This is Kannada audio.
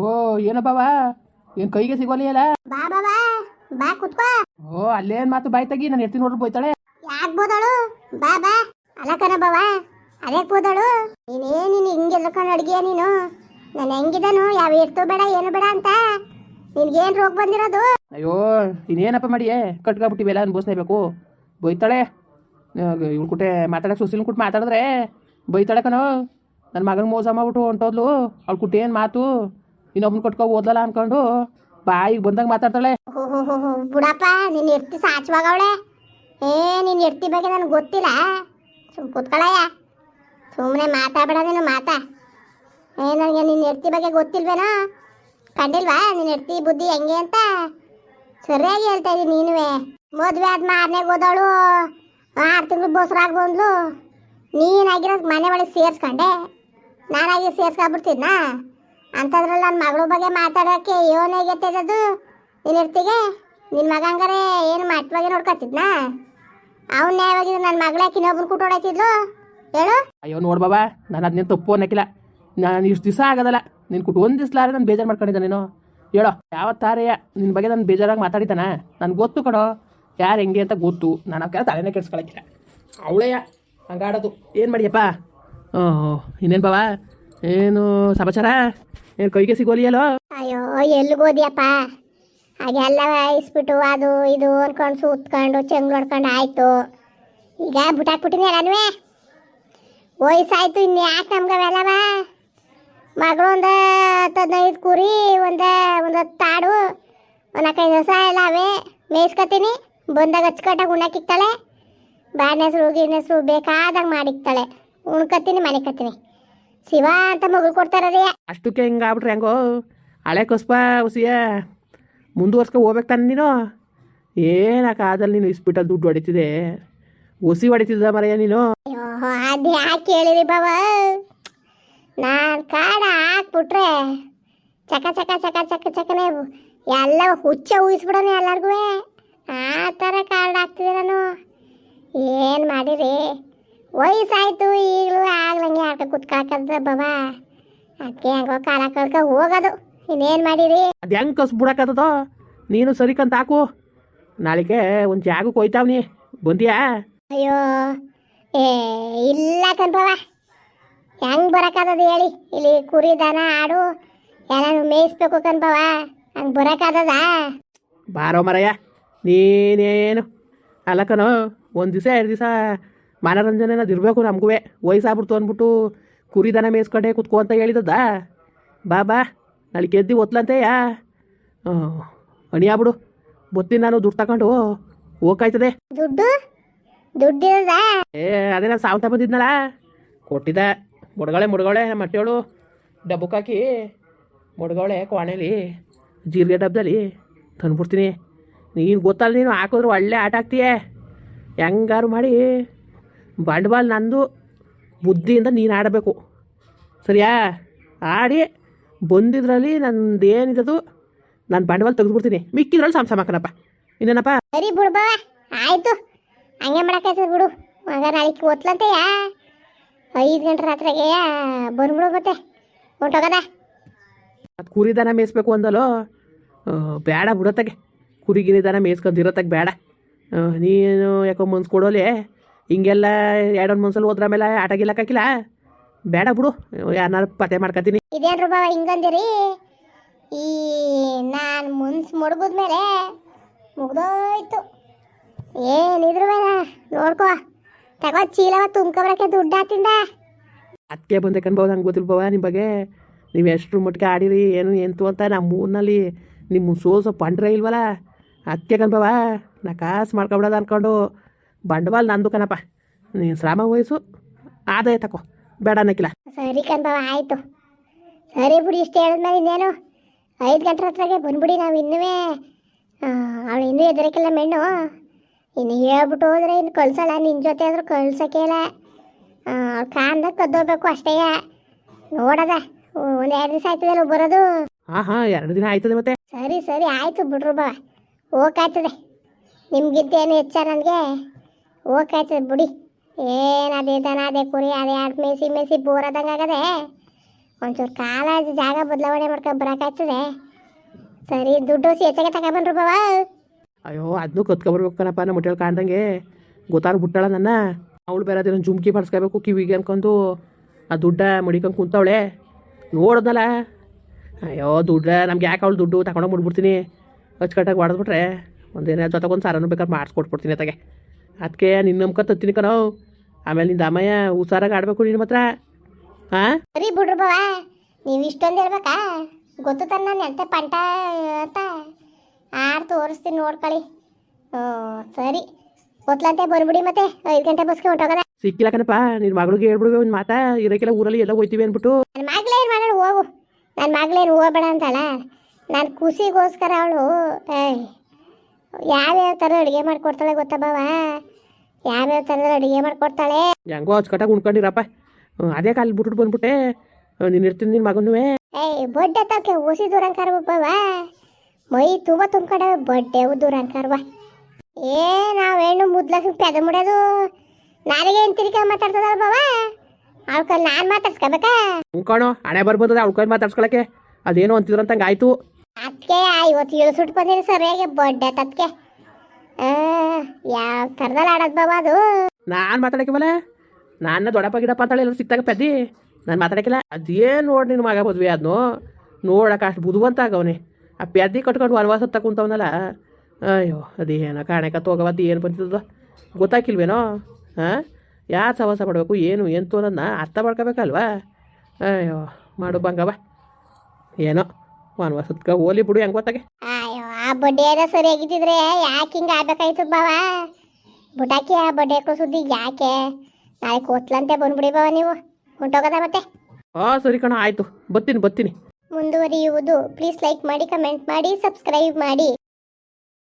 ಓ ಏನಪ್ಪವ ಏನು ಕೈಗೆ ಸಿಗೋಲಿಯಲ್ಲ ಬಾ ಬಾ ಬಾ ಬಾ ಕುತ್ಕೋ. ಓ ಅಲ್ಲೇನ್ ಮಾತು ಬಾಯ್ ತಗಿ ನಾನು ಎತ್ತಿ ನೋಡ್ರಿ ಬೋಯ್ತಾಳೆ ಯಾಕ್ ಬೋದಳು? ಬಾ ಬಾ. ಅಲ್ಲ ಕಣ ಬಾವ ಬೋದಳು? ನೀನೇ ನೀನು ಹಿಂಗೆ ಎದ್ಕೊಂಡು ಅಡ್ಗೆಯ ನೀನು? ನಾನು ಹೆಂಗಿದನು? ಯಾವ ಇರ್ತು ಬೇಡ ಏನು ಬೇಡ ಅಂತ. ನಿನ್ಗೇನ್ ರೋಗ ಬಂದಿರೋದು? ಅಯ್ಯೋ ಇನ್ನೇನಪ್ಪ ಮಾಡಿಯೇ? ಕಟ್ಕೊಬಿಟ್ಟಿವೆಲ್ಲ ಅನ್ಬೋಸ್ನೇಬೇಕು ಬೈತಾಳೆ. ಇವ್ಳು ಕುಟೆ ಮಾತಾಡಕ್ಕೆ ಸುಸಿಲ್ ಕುಟ್ ಮಾತಾಡಿದ್ರೆ ಬೈತಾಳೆ ಕಣೋ. ನನ್ನ ಮಗನ ಮೋಸ ಮಾಡ್ಬಿಟ್ಟು ಹೊಂಟೋದ್ಲು. ಅವ್ಳು ಕುಟ್ಟಿ ಏನು ಮಾತು? ಇನ್ನೊಬ್ನ ಕಟ್ಕೊ ಓದಲ್ಲ ಅನ್ಕೊಂಡು ಬಾಯಿಗೆ ಬಂದಾಗ ಮಾತಾಡ್ತಾಳೆ. ಬುಡಪ್ಪ ನಿನ್ನ ಇರ್ತಿ ಸಾಚವಾಗವಳೆ. ಏ ನಿನ್ನ ಇರ್ತಿ ಬಗ್ಗೆ ನನಗೆ ಗೊತ್ತಿಲ್ಲ. ಸುಮ್ ಕೂತ್ಕೊಳ್ಳಯ್ಯ ಸುಮ್ಮನೆ ಮಾತಾಡಬೇಡ ನೀನು ಮಾತಾ. ಏ, ನನಗೆ ನಿನ್ನ ಇರ್ತಿ ಬಗ್ಗೆ ಗೊತ್ತಿಲ್ವೇನೋ? ಕಂಡಿಲ್ವಾ ನಿನ್ನ ಇರ್ತಿ ಬುದ್ಧಿ ಹೆಂಗೆ ಅಂತ? ಸರಿಯಾಗಿ ಹೇಳ್ತಾ ಇದ್ದೀನಿ ನೀನುವೆ. ಮದುವೆ ಆದ ಮಾರನೇ ಹೋದವಳು. ಆರು ತಿಂಗಳು ಬೋಸರಾಗಿ ಬಂದ್ಲು. ನೀನಾಗಿರೋ ಮನೆ ಒಳಗೆ ಸೇರಿಸ್ಕೊಂಡೆ. ನಾನಾಗಿ ಸೇರ್ಸ್ಕೊಂಡ್ಬಿಡ್ತಿದ್ನಾ ಅಂಥದ್ರಲ್ಲಿ ನನ್ನ ಮಗಳ ಬಗ್ಗೆ ಮಾತಾಡೋಕ್ಕೆ ಯೋನಾಗೈತೆ ಅದು? ನಿನ್ನ ಮಗ ಹಂಗಾರೆ ಏನು ಮಟ್ಟವಾಗಿ ನೋಡ್ಕೊತಿದ್ನಾ? ಅವ್ನ ಯಾವಾಗಿದ್ರು ನನ್ನ ಮಗಳಾಕಿ ಇನ್ನೊಬ್ರು ಕುಟ್ಟೋಡಾಕಿದ್ಲು ಹೇಳು. ಅಯ್ಯೋ, ನೋಡ್ ಬಾಬಾ, ನಾನು ಅದನ್ನೇನು ತಪ್ಪು ಅನ್ನಕ್ಕಿಲ್ಲ ನಾನು ಇಷ್ಟು ದಿವಸ ಆಗೋದಲ್ಲ. ನಿನ್ ಕುಟ್ಟು ಒಂದು ದಿವ್ಸಲಾರೆ ನಾನು ಬೇಜಾರು ಮಾಡ್ಕೊಂಡಿದ್ದೆ ನೀನು. ಹೇಳೋ ಯಾವತ್ತಾರೆಯ ನಿನ್ನ ಬಗ್ಗೆ ನಾನು ಬೇಜಾರಾಗಿ ಮಾತಾಡಿದ್ದಾನ? ನನ್ಗೆ ಗೊತ್ತು ಕಣೋ. ಯಾರು ಹೆಂಗೆ ಅಂತ ಗೊತ್ತು. ನಾನು ಅವ್ಕೆ ತಲೆನೇ ಕೆಡ್ಸ್ಕೊಳಕ್ಕಿಲ್ಲ. ಅವಳೆಯ ಹಂಗಾಡೋದು. ಏನು ಮಾಡಿಯಪ್ಪ? ಓಹೋ, ಇನ್ನೇನು ಬಾವಾ ಏನು ಸಮಾಚಾರ? ಏನು ಕೈಗೆ ಸಿಗೋಲಿಯಲ್ಲ ಅಯ್ಯೋ ಎಲ್ಲಿಗೋದ್ಯಪ್ಪ ಅದೆಲ್ಲ ಇಸ್ಬಿಟ್ಟು ಅದು ಇದು ಅನ್ಕೊಂಡು ಸುತ್ಕೊಂಡು, ಚೆಂಗ್ ನೋಡ್ಕೊಂಡು ಆಯ್ತು. ಈಗ ಬಿಟ್ಟಾಕ್ಬಿಟ್ಟಿನಿ ಎಲ್ಲನೂ ವಯಸ್ಸಾಯ್ತು ಇನ್ನು ಯಾಕೆ ನಮ್ಗೆ ಅವೆಲ್ಲವ? ಮಗಳು ಒಂದು ಹದಿನೈದು ಕುರಿ, ಒಂದು ಒಂದು ತಾಡು ಒಂದು ನಾಲ್ಕೈದು ದಿವಸ ಎಲ್ಲ ಅವೇ. ಮೇಯಿಸ್ಕೊತೀನಿ. ಬಂದಾಗ ಹಚ್ಕಟ್ಟಾಗ ಉಣ್ಣಕ್ಕಿಕ್ತಾಳೆ ಬಾಣೆಸರು ಗಿಣ್ಣೆಸ್ರು ಬೇಕಾದಾಗ ಮಾಡಿಕ್ತಾಳೆ. ಉಣ್ಕತ್ತೀನಿ ಮನೆಕತ್ತೀನಿ ಶಿವ ಅಂತ ಮಗಳು ಕೊಡ್ತಾರದೇ ಅಷ್ಟಕ್ಕೆ ಹಿಂಗ ಆಗ್ಬಿಟ್ರೆ ಹೆಂಗೋ? ಹಳೆ ಕಸ್ಪ ಹುಸಿಯ. ಮುಂದುವರ್ಸ್ಕೊ ಹೋಗ್ಬೇಕು ತಾನೆ ನೀನು. ಏನ ಕಾದಲ್ಲಿ ನೀನು ಇಸ್ಬಿಟ್ಟ ದುಡ್ಡು ಹೊಡಿತಿದೆ? ಹುಸಿ ಹೊಡಿತಿದ್ದ ಮರೆಯ ನೀನು? ಅದು ಯಾಕೆ ಹೇಳಿರಿ ಬಾವ? ನಾನು ಕಾಡ ಹಾಕ್ಬಿಟ್ರೆ ಚಕ ಚಕ ಚಕ ಚಕ ಚಕನೆ ಎಲ್ಲ ಹುಚ್ಚ ಊಹಿಸ್ಬಿಡೋಣ ಎಲ್ಲರಿಗೂ. ಆ ಥರ ಕಾರ್ಡ್ ಹಾಕ್ತಿದ್ದೆ ನಾನು. ಏನು ಮಾಡಿರಿ? ವಯಸ್ಸಾಯ್ತು ಈಗಲೂ ಆಗ್ಲಂಗೆ ಆಟ ಬಾಬಾ. ಅದಕ್ಕೆ ಹೆಂಗೋ ಕಾಲ ಕಳ್ಕ ಹೋಗೋದು. ಇನ್ನೇನು ಮಾಡಿರಿ? ಅದು ಹೆಂಗೆ ಕಸ್ ಬಿಡಕ್ಕತ್ತದೋ ನೀನು ಸರಿಕಂತ ಹಾಕು. ನಾಳೆಗೆ ಒಂದು ಜಾಗಕ್ಕೆ ಹೋಯ್ತಾವ್ನಿ ಬಂದಿಯಾ? ಅಯ್ಯೋ ಏ ಇಲ್ಲ ಕಣ್ಪವ ಹೆಂಗ್ ಬರಕಾದದ ಹೇಳಿ? ಇಲ್ಲಿ ಕುರಿ ದನ ಆಡು ಎಲ್ಲಾನು ಮೇಯಿಸ್ಬೇಕು ಕಣ್ಪವ ಹಂಗ್ ಬರಕಾದದ ಬಾರೋ ಮರಯ್ಯ ನೀನೇನು? ಅಲ್ಲಕನೋ ಒಂದು ದಿವಸ ಎರಡು ದಿವಸ ಮನೋರಂಜನೆ ಅನ್ನೋದು ಇರಬೇಕು ನಮಗೂ ವಯಸ್ಸಾಗ್ಬಿಡ್ತು ಅಂದ್ಬಿಟ್ಟು ಕುರಿ ದನ ಮೇಯಿಸ್ಕೊಂಡೆ ಕುತ್ಕೋ ಅಂತ ಹೇಳಿದದ ಬಾ ಬಾ. ನಾಳೆ ಗೆದ್ದು ಒತ್ಲಂತೆಯಾ? ಅಣಿಯಾಬಿಡು ಬತ್ತೀನಿ ನಾನು ದುಡ್ಡು ತಗೊಂಡು ಹೋಗ್ಕಾಯ್ತದೆ. ದುಡ್ಡು? ದುಡ್ಡಿರದ ಏ ಅದೇ ನಾನು ಸಾವಂತ ಬಂದಿದ್ನಲ್ಲ. ಕೊಟ್ಟಿದ್ದೆ. ಮುಡ್ಗಳೆ ಮುಡ್ಗಳೆ ಮಟ್ಟೆಳು ಡಬ್ಬಕ್ಕೆ ಹಾಕಿ ಮುಡ್ಗಳೆ ಕೋಣೆಲಿ ಜೀರಿಗೆ ಡಬ್ಬದಲ್ಲಿ ತಂದ್ಬಿಡ್ತೀನಿ. ನೀನು ಗೊತ್ತಲ್ಲ ನೀನು ಹಾಕಿದ್ರೆ ಒಳ್ಳೆ ಆಟ ಆಗ್ತೀಯೆ. ಹೆಂಗಾರು ಮಾಡಿ ಬಂಡವಾಳ ನಂದು ಬುದ್ಧಿಯಿಂದ ನೀನು ಆಡಬೇಕು. ಸರಿಯಾ? ಆಡಿ ಬಂದಿದ್ರಲ್ಲಿ ನಂದು ಏನಿರೋದು ನಾನು ಬಂಡವಾಳ ತೆಗೆದ್ಬಿಡ್ತೀನಿ. ಮಿಕ್ಕಿದ್ರಲ್ಲಿ ಸಾಮ್ ಸಾಮಕ್ಕನಪ್ಪ ಇನ್ನೇನಪ್ಪ? ಸರಿ ಬಿಡ್ಬಾ ಆಯಿತು ಆಯ್ತು. ಹಂಗೆ ಮಾಡಕ್ಕಾಯ್ತದ ಬಿಡು. ಮಗ ನಾಳೆಗೆ ಓದ್ಲಂತೆಯಾ ಐದು ಗಂಟೆ ರಾತ್ರಿಗೆ ಬಂದ್ಬಿಡು ಮತ್ತೆ. ಹೊಂಟೋಗದ ಅದು ಕುರಿ ದನ ಮೇಯಿಸ್ಬೇಕು ಅಂದಲೋ? ಬೇಡ ಬಿಡತ್ತಾಗೆ. ಕುರಿಗಿರಿ ದನ ಮೇಯಿಸ್ಕೊಂಡಿರತ್ತಾಗ ಬೇಡ ನೀನು ಯಾಕೋ ಮನ್ಸು ಕೊಡೋಲೆ? ಹಿಂಗೆಲ್ಲ ಎರಡೊಂದು ಮನ್ಸಲ್ಲಿ ಹೋದ್ರ ಮೇಲೆ ಆಟ ಗಿಲ್ಲಕ್ಕಾಕಿಲ್ಲ ಬೇಡ ಬಿಡು ಯಾರು ಪತ್ತೆ ಮಾಡ್ಕೊತೀನಿ. ಇದೇನ್ರು ಬಾವ ಹಿಂಗಂದಿರಿ? ಈ ನಾನು ಮುನ್ಸ್ ಮುಳುಗಿದ್ಮೇಲೆ ಮುಗ್ದೋಯ್ತು. ಏನಿದ್ರು ಬೇಡ ನೋಡ್ಕೋ. ತಗೋ ಚೀಲವ ತುಂಬ್ಕೊಬರಕ್ಕೆ ದುಡ್ಡು ಹಾತಿಂದ ಅದಕ್ಕೆ ಬಂದೆ ಕನ್ಬೋದು ನಂಗೆ ಗೊತ್ತಿಲ್ಬವ ನಿಮ್ಮ ಬಗ್ಗೆ. ನೀವು ಎಷ್ಟು ಮಟ್ಟಿಗೆ ಆಡಿರಿ ಏನು ಎಂತು ಅಂತ ನಮ್ಮ ಊರಿನಲ್ಲಿ ನಿಮ್ಮ ಸೋಸ ಪಂಡ್ರೆ ಇಲ್ವಲ್ಲ? ಅದಕ್ಕೆ ಕನ್ಬವ ನಾ ಕಾಸು ಮಾಡ್ಕೊಬಿಡೋದು ಅಂದ್ಕೊಂಡು ಬಂಡವಾಳ ನಂದು ಕಣಪ್ಪ. ನೀನು ಶ್ರಮ ವಯಸ್ಸು ಆದಾಯ ತಕೋ. ಬೇಡ ಅನ್ನಕ್ಕಿಲ್ಲ ಸರಿ ಕಣ್ಬವ ಆಯ್ತು. ಸರಿ ಬಿಡಿ ಇಷ್ಟು ಹೇಳಿದ್ಮೇಲೆ ಇನ್ನೇನು? ಐದು ಗಂಟೆ ಹತ್ರಗೆ ಬಂದ್ಬಿಡಿ ನಾವು ಇನ್ನೂ ಅವಳು ಇನ್ನೂ ಎದುರಕ್ಕಿಲ್ಲ ಮೆಣ್ಣು. ಇನ್ನು ಹೇಳ್ಬಿಟ್ಟು ಹೋದ್ರೆ ಇನ್ನು ಕಳ್ಸಲ್ಲ ನಿನ್ನ ಜೊತೆ ಆದರೂ ಕಳ್ಸೋಕೆ ಇಲ್ಲ. ಅವ್ಳು ಕಾಂದಾಗ ಕದ್ದೋಗ್ಬೇಕು ಅಷ್ಟೇ. ನೋಡದ ಒಂದು ಎರಡು ದಿವಸ ಆಯ್ತದಲ್ಲ ಬರೋದು? ಹಾಂ ಹಾಂ ಎರಡು ದಿನ ಆಯ್ತದೆ ಮತ್ತೆ. ಸರಿ ಸರಿ ಆಯಿತು ಬಿಡ್ರು ಬಾ. ಹೋಗಾಯ್ತದೆ. ನಿಮ್ಗಿದ್ದೇನು ಏನು ಹೆಚ್ಚ ನನಗೆ? ಹೋಗಾಯ್ತದೆ ಬಿಡಿ. ಏನು ಅದೇ ದನ, ಅದೇ ಕುರಿ, ಅದೇ ಆಟ ಮೇಸಿ ಮೇಸಿ ಬೋರ್ ಆದಂಗೆ ಆಗದೆ. ಒಂಚೂರು ಕಾಲ ಜಾಗ ಬದಲಾವಣೆ ಮಾಡ್ಕೊಂಡು ಬರೋಕ್ಕಾಯ್ತದೆ ಸರಿ, ದುಡ್ಡು ಹೆಚ್ಚಾಗೆ ತಗೊಬಂದ್ರು ಬಾವ. ಅಯ್ಯೋ ಅದನ್ನು ಕತ್ಕೊಬರ್ಬೇಕು ಕಣಪ್ಪ, ನಮ್ಮ ಹೊಟ್ಟೆಲ್ ಕಾಣ್ದಂಗೆ. ಗೊತ್ತಾರು ಬಿಟ್ಟಾಳ ನನ್ನ. ಅವಳು ಬೇರೆ ಅದೇನು ಜುಮ್ಕಿ ಪಡ್ಸ್ಕೋಬೇಕು ಕಿವಿಗೆ ಅನ್ಕೊಂಡು. ಆ ದುಡ್ಡ ಮುಡಿಕೊಂಡು ಕುಂತವಳೆ. ನೋಡ್ದಲ್ಲ. ಅಯ್ಯೋ, ದುಡ್ಡ, ನಮ್ಗೆ ಯಾಕೆ ಅವಳು ದುಡ್ಡು ತಗೊಂಡೋಗಿ ಮುಡ್ಬಿಡ್ತೀನಿ. ಅಚ್ಚುಕಟ್ಟಾಗಿ ಹೊಡೆದ್ಬಿಟ್ರೆ ಒಂದೇನೋ ಜೊತೆಗೊಂದು ಸಾರನ್ನು ಬೇಕಾದ್ರೆ ಮಾಡಿಸ್ಕೊಟ್ಬಿಡ್ತೀನಿ ಅತ್ತಾಗೆ. ಅದಕ್ಕೆ ನಿನ್ನ ನಂಬ್ಕೊ ತತ್ತೀನಿ ಕಣೋ. ಆಮೇಲೆ ನಿಂದ ಅಮ್ಮಯ್ಯ ಹುಷಾರಾಗಿ ಆಡ್ಬೇಕು ನಿನ್ನ ಮಾತ್ರ ಹಾಂ ಸರಿ ಬಿಡ್ರಿ ಬಾವ. ನೀವು ಇಷ್ಟೊಂದು ಹೇಳ್ಬೇಕಾ? ಗೊತ್ತು ತಾನೆ ನಾನು ಎಂತ ಪಂಟ ಅಂತ. ತೋರಿಸ್ತೀನಿ ನೋಡ್ಕೊಳ್ಳಿ. ಹ್ಞೂ ಸರಿ. ಗೊತ್ತಲಂತೆ ಬರ್ಬಿಡಿ ಮತ್ತೆ. ಐದು ಗಂಟೆ ಬಸ್ಗೆ ಹೊಂಟೋಗದ. ಸಿಕ್ಕಿಲ್ಲ ಕಣಪ್ಪ ನಿನ್ನ ಮಗಳಿಗೆ ಹೇಳ್ಬಿಡುವೆ ಒಂದು ಮಾತಾ. ಇರೋಕ್ಕೆಲ್ಲ ಊರಲ್ಲಿ ಎಲ್ಲ ಹೋಯ್ತೀವಿ ಅಂದ್ಬಿಟ್ಟು. ನನ್ನ ಏನ್ ಮಾಡೋಣ ಹೋಗು. ನನ್ನ ಮಗಳೇನು ಹೋಗ್ಬೇಡ ಅಂತಲ್ಲ ನಾನು ಖುಷಿಗೋಸ್ಕರ ಅವಳು ಏಯ್. ಯಾವ್ಯಾವ ಥರ ಅಡುಗೆ ಮಾಡ್ಕೊಡ್ತಾಳೆ ಗೊತ್ತಾ ಬಾವ? ಯಾವ್ಯಾವ ಥರದ ಅಡುಗೆ ಮಾಡ್ಕೊಡ್ತಾಳೆ ಹೆಂಗೋ ಅಚ್ಚುಕಟ್ಟಾಗಿ ಉಣ್ಕೊಂಡಿರಪ್ಪ. ಅದೇ ಕಾಲ ಬಿಟ್ಬಿಟ್ಟು ಬಂದ್ಬಿಟ್ಟೆ. ನೀನು ಇರ್ತೀನಿ ನಿನ್ನ ಮಗನೂ ಏಯ್ ಬೊಡ್ಡೆ ತಕ್ಕೆ ಓಸಿ ದೂರಂಕಾರ ಬಾವ ಮೈ ತುಂಬ ತುಂಬ ಬಡ್ಡೆ ದೂರಂಕಾರವ ಏ ನಾವು ಹೆಣ್ಣು ಮುದ್ಲಕ್ಕೆ ಪೆದ ಮುಡೋದು ನಾರಿಗೆ ಏನು ತಿರ್ಗ ಮಾತಾಡ್ತದಲ್ಲ ಬಾವ? ಅವಳ ನಾನು ಮಾತಾಡ್ಸ್ಕೋಬೇಕಾ? ಉಣ್ಕೊಣೋ ಹಣೆ ಬರ್ಬೋದದ ಅವ್ಳ್ಕೊಂಡು ಮಾತಾಡ್ಸ್ಕೊಳಕ್ಕೆ. ಅದೇನೋ ಅಂತಿದ್ರಂತಂಗೆ ಆಯಿತು. ಅದಕ್ಕೆ ಇವತ್ತು ಇಳಿಸುಟ್ಟು ಬಂದಿರಿ ಸರಿಯಾಗಿ, ಬಡ್ಡೆ ತತ್ಕೆ. ಯಾವ ಥರದಲ್ಲಿ ಆಡೋದು ಬಾಬಾ ಅದು? ನಾನು ಮಾತಾಡಕ್ಕಿವಲ್ಲ ನಾನು ದೊಡ್ಡಪ್ಪ ಗಿಡಪ್ಪ ಅಂತಾಳೆ ಎಲ್ಲ ಸಿಕ್ತಾಗ ಪೆದ್ದಿ. ನಾನು ಮಾತಾಡಕ್ಕಿಲ್ಲ. ಅದೇನು ನೋಡಿ ನಿನ್ನ ಮಗ ಮದುವೆ ಅದನ್ನು ನೋಡಕ್ಕೆ ಅಷ್ಟು ಬುದುವಂತ ಆಗವನೆ. ಆ ಪೆದ್ದಿ ಕಟ್ಕೊಂಡು ವನವಾಸ ಕುಂತವನಲ್ಲ. ಅಯ್ಯೋ, ಅದೇನೋ ಕಾಣಕ ತೋಗವ ಅದು ಏನು ಬಂದಿದ್ದದು ಗೊತ್ತಾಕಿಲ್ವೇನೋ ಹಾಂ ಯಾರು ಸವಾಸ ಮಾಡಬೇಕು, ಏನು ಎಂತು ಅನ್ನೋದನ್ನ ಅರ್ಥ ಮಾಡ್ಕೋಬೇಕಲ್ವಾ? ಅಯ್ಯೋ, ಮಾಡು ಬಂಗವ ಏನೋ? ವನವಾಸತ್ಕ ಓಲಿ ಬಿಡು ಹೆಂಗ್ ಗೊತ್ತಾಗೆ? ಅಯ್ಯೋ ಆ ಬಡ್ಡೆ ಏನೋ ಸರಿಯಾಗಿದ್ದಿದ್ರೆ ಯಾಕೆ ಹಿಂಗೆ ಆಗ್ಬೇಕಾಯ್ತು ಬಾವ ಬುಟಾಕಿ ಆ ಬಡ್ಡೆ ಸುದ್ದಿ ಯಾಕೆ? ನಾಳೆ ಕೋತ್ಲಂತೆ ಬಂದ್ಬಿಡಿ ಬಾವ ನೀವು. ಹೊಂಟೋಗದ ಮತ್ತೆ? ಆ ಸರಿ ಕಣ ಆಯಿತು. ಬತ್ತೀನಿ ಬತ್ತೀನಿ ಮುಂದುವರಿಯುವುದು. ಪ್ಲೀಸ್ ಲೈಕ್ ಮಾಡಿ ಕಮೆಂಟ್ ಮಾಡಿ ಸಬ್ಸ್ಕ್ರೈಬ್ ಮಾಡಿ.